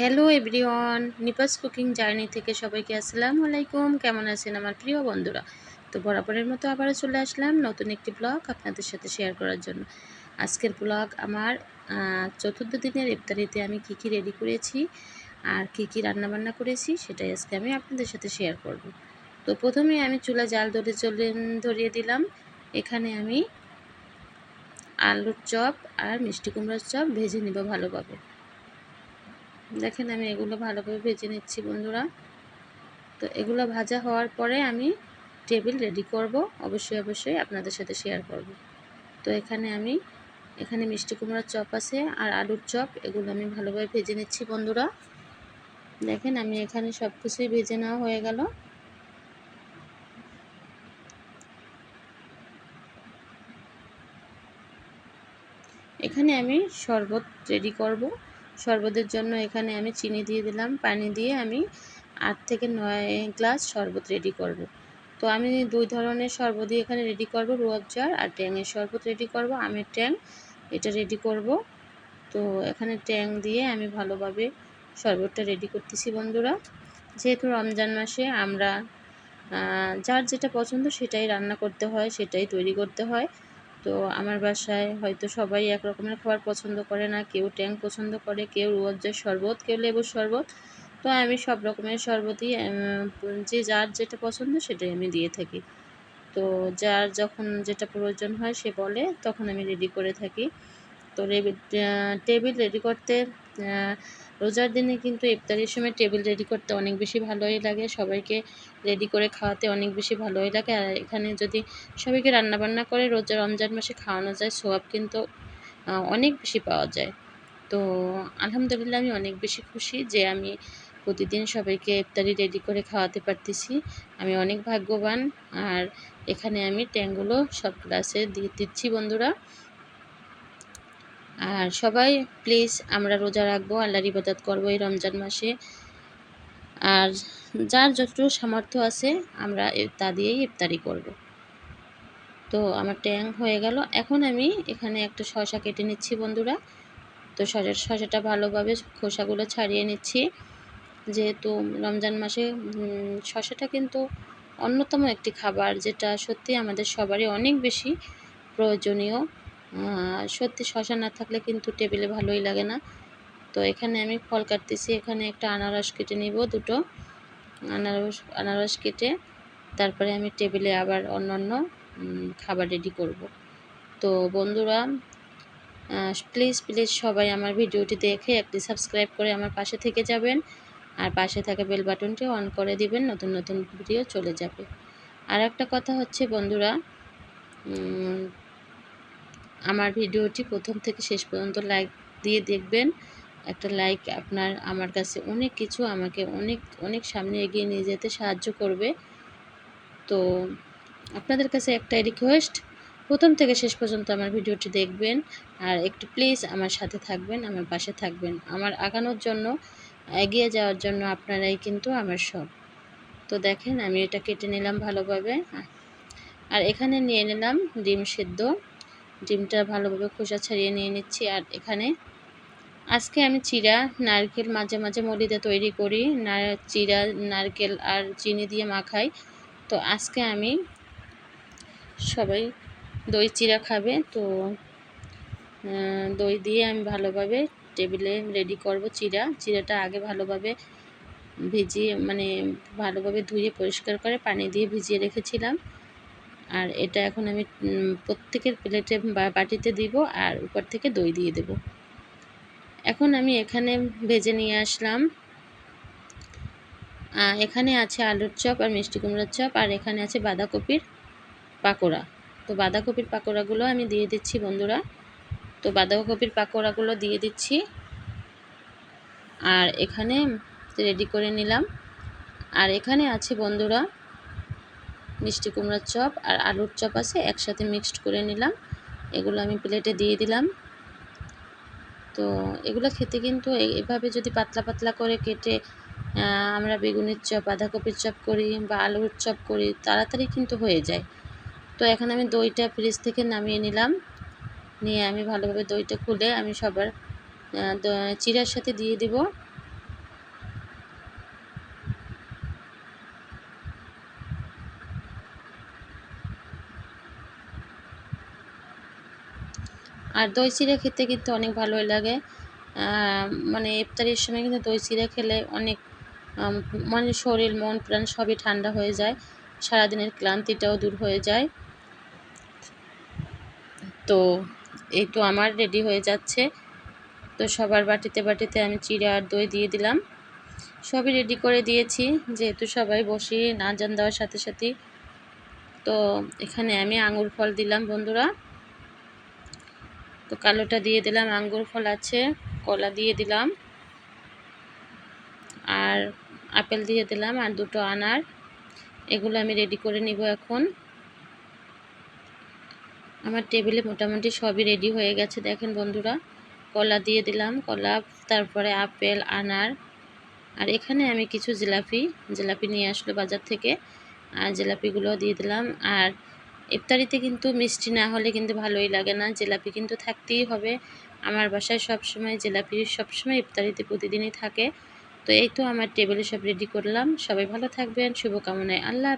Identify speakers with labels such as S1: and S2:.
S1: Hello everyone Nipa's cooking journey থেকে সবাইকে আসসালামু আলাইকুম। কেমন আছেন আমার প্রিয় বন্ধুরা? তো বরাবরের মতো আবারও চলে আসলাম নতুন একটি ব্লগ আপনাদের সাথে শেয়ার করার জন্য। আজকের ব্লগ আমার চতুর্থ দিনের ইফতারিতে আমি কি কি রেডি করেছি, আর কি কি রান্না বান্না করেছি, সেটাই আজকে আমি আপনাদের সাথে শেয়ার করব। তো প্রথমে আমি চুলা জাল ধরে চলে, ধরিয়ে দিলাম। এখানে আমি আলুর চপ আর মিষ্টি কুমড়ার চপ ভেজে নিব ভালোভাবে। দেখেন আমি এগুলো ভালোভাবে ভেজে নিচ্ছি বন্ধুরা। তো এগুলো ভাজা হওয়ার পরে আমি টেবিল রেডি করব। অবশ্যই অবশ্যই আপনাদের সাথে শেয়ার করব। তো এখানে আমি, এখানে মিষ্টি কুমড়ার চপ আছে আর আলুর চপ, এগুলো আমি ভালোভাবে ভেজে নিচ্ছি বন্ধুরা। দেখেন আমি এখানে সব কিছুই ভেজে নেওয়া হয়ে গেল। এখানে আমি শরবত রেডি করব। শরবতের জন্য এখানে আমি চিনি দিয়ে দিলাম। পানি দিয়ে আমি আট থেকে নয় গ্লাস শরবত রেডি করব। তো আমি দুই ধরনের শরবতই এখানে রেডি করব রুয়াবজার আর ট্যাংয়ের শরবত রেডি করব। আমের ট্যাং, এটা রেডি করব। তো এখানে ট্যাং দিয়ে আমি ভালোভাবে শরবতটা রেডি করতেছি বন্ধুরা। যেহেতু রমজান মাসে আমরা যার যেটা পছন্দ সেটাই রান্না করতে হয়, সেটাই তৈরি করতে হয়। তো আমার বাসায় হয়তো সবাই এক রকমের খাবার পছন্দ করে না, কেউ ট্যাং পছন্দ করে, কেউ রুয়াবজার শরবত, কেউ লেবুর শরবত। তো আমি সব রকমের শরবতই যে যার যেটা পছন্দ সেটাই আমি দিয়ে থাকি। তো যার যখন যেটা প্রয়োজন হয় সে বলে, তখন আমি রেডি করে থাকি। তো টেবিল রেডি করতে রোজার দিনে কিন্তু ইফতারির সময় টেবিল রেডি করতে অনেক বেশি ভালোই লাগে। সবাইকে রেডি করে খাওয়াতে অনেক বেশি ভালোই লাগে। আর এখানে যদি সবাইকে রান্নাবান্না করে রোজা রমজান মাসে খাওয়ানো যায়, সোয়াব কিন্তু অনেক বেশি পাওয়া যায়। তো আলহামদুলিল্লাহ আমি অনেক বেশি খুশি যে আমি প্রতিদিন সবাইকে ইফতারি রেডি করে খাওয়াতে পারতেছি। আমি অনেক ভাগ্যবান। আর এখানে আমি ট্যাঙ্গুলো সব গ্লাসে দিয়ে দিচ্ছি বন্ধুরা। আর সবাই প্লিজ আমরা রোজা রাখব, আল্লাহর ইবাদত করব এই রমজান মাসে। আর যার যতটুকু সামর্থ্য আছে, আমরা তা দিয়েই ইফতারি করব। তো আমার ট্যাং হয়ে গেল। এখন আমি এখানে একটা শশা কেটে নিচ্ছি বন্ধুরা। তো শশা শশাটা ভালোভাবে খোসাগুলো ছাড়িয়ে নিচ্ছি। যেহেতু রমজান মাসে শশাটা কিন্তু অন্যতম একটি খাবার, যেটা সত্যি আমাদের সবারই অনেক বেশি প্রয়োজনীয়। সত্যি শশা না থাকলে কিন্তু টেবিলে ভালোই লাগে না। তো এখানে আমি ফল কাটতেছি, এখানে একটা আনারস কেটে নিব দুটো। আনারস আনারস কেটে তারপরে আমি টেবিলে আবার অন্যান্য খাবার রেডি করব। তো বন্ধুরা প্লিজ প্লিজ সবাই আমার ভিডিওটি দেখে একটি সাবস্ক্রাইব করে আমার পাশে থেকে যাবেন। আর পাশে থাকা বেল বাটনটি অন করে দিবেন, নতুন নতুন ভিডিও চলে যাবে। আর একটা কথা হচ্ছে বন্ধুরা আমার ভিডিওটি প্রথম থেকে শেষ পর্যন্ত লাইক দিয়ে দেখবেন। একটা লাইক আপনার, আমার কাছে অনেক কিছু আমাকে অনেক অনেক সামনে এগিয়ে নিয়ে যেতে সাহায্য করবে। তো আপনাদের কাছে একটাই রিকোয়েস্ট প্রথম থেকে শেষ পর্যন্ত আমার ভিডিওটি দেখবেন। আর একটু প্লিজ আমার সাথে থাকবেন, আমার পাশে থাকবেন। আমার আগানোর জন্য, এগিয়ে যাওয়ার জন্য আপনারাই কিন্তু আমার সব। তো দেখেন, আমি এটা কেটে নিলাম ভালোভাবে। আর এখানে নিয়ে নিলাম ডিম সেদ্ধ। ডিমটা ভালোভাবে খোসা ছাড়িয়ে নিয়ে নিচ্ছি। আর এখানে আজকে আমি চিরা, নারকেল মাঝে মাঝে মলিদা তৈরি করি। না, চিরা, নারকেল আর চিনি দিয়ে মাখাই। তো আজকে আমি সবাই দই চিরা খাবে। তো দই দিয়ে আমি ভালোভাবে টেবিলে রেডি করব চিরা। চিরাটা আগে ভালোভাবে ভিজিয়ে মানে ভালোভাবে ধুয়ে পরিষ্কার করে পানি দিয়ে ভিজিয়ে রেখেছিলাম। আর এটা এখন আমি প্রত্যেকের প্লেটে বা বাটিতে দিব আর উপর থেকে দই দিয়ে দেব। এখন আমি এখানে ভেজে নিয়ে আসলাম। এখানে আছে আলুর চপ আর মিষ্টি কুমড়োর চপ আর এখানে আছে বাঁধাকপির পাকোড়া। তো বাঁধাকপির পাকোড়াগুলো আমি দিয়ে দিচ্ছি বন্ধুরা। তো বাঁধাকপির পাকোড়াগুলো দিয়ে দিচ্ছি। আর এখানে রেডি করে নিলাম। আর এখানে আছে বন্ধুরা মিষ্টি কুমড়ার চপ আর আলুর চপ আছে, একসাথে মিক্সড করে নিলাম। এগুলো আমি প্লেটে দিয়ে দিলাম। তো এগুলো খেতে কিন্তু এভাবে যদি পাতলা পাতলা করে কেটে আমরা বেগুনের চপ, বাঁধাকপির চপ করি বা আলুর চপ করি, তাড়াতাড়ি কিন্তু হয়ে যায়। তো এখন আমি দইটা ফ্রিজ থেকে নামিয়ে নিলাম। নিয়ে আমি ভালোভাবে দইটা খুলে আমি সবার চিরার সাথে দিয়ে দিব। আর দই চিড়া খেতে কিন্তু অনেক ভালোই লাগে। মানে ইফতারির সময় কিন্তু দই চিড়া খেলে অনেক মানে শরীর, মন, প্রাণ সবই ঠান্ডা হয়ে যায়। সারাদিনের ক্লান্তিটাও দূর হয়ে যায়। তো এই তো আমার রেডি হয়ে যাচ্ছে। তো সবার বাটিতে বাটিতে আমি চিড়া আর দই দিয়ে দিলাম। সবই রেডি করে দিয়েছি, যেহেতু সবাই বসি না জান দেওয়ার সাথে সাথে তো এখানে আমি আঙুর ফল দিলাম বন্ধুরা। তো কালোটা দিয়ে দিলাম, আঙ্গুর ফল আছে, কলা দিয়ে দিলাম, আর আপেল দিয়ে দিলাম আর দুটো আনার। এগুলো আমি রেডি করে নিব এখন। আমার টেবিলে মোটামুটি সবই রেডি হয়ে গেছে, দেখেন বন্ধুরা। কলা দিয়ে দিলাম, কলা, তারপরে আপেল, আনার। আর এখানে আমি কিছু জিলাপি জিলাপি নিয়ে আসলো বাজার থেকে। আর জিলাপিগুলো দিয়ে দিলাম। আর ইফতারিতে কিন্তু মিষ্টি না হলে কিন্তু ভালোই লাগে না। জিলাপি কিন্তু থাকতেই হবে। আমার বাসায় সবসময় জিলাপি, সবসময় ইফতারিতে প্রতিদিনই থাকে। তো এই তো আমার টেবিলে সব রেডি করলাম। সবাই ভালো থাকবেন। শুভকামনায় আল্লাহ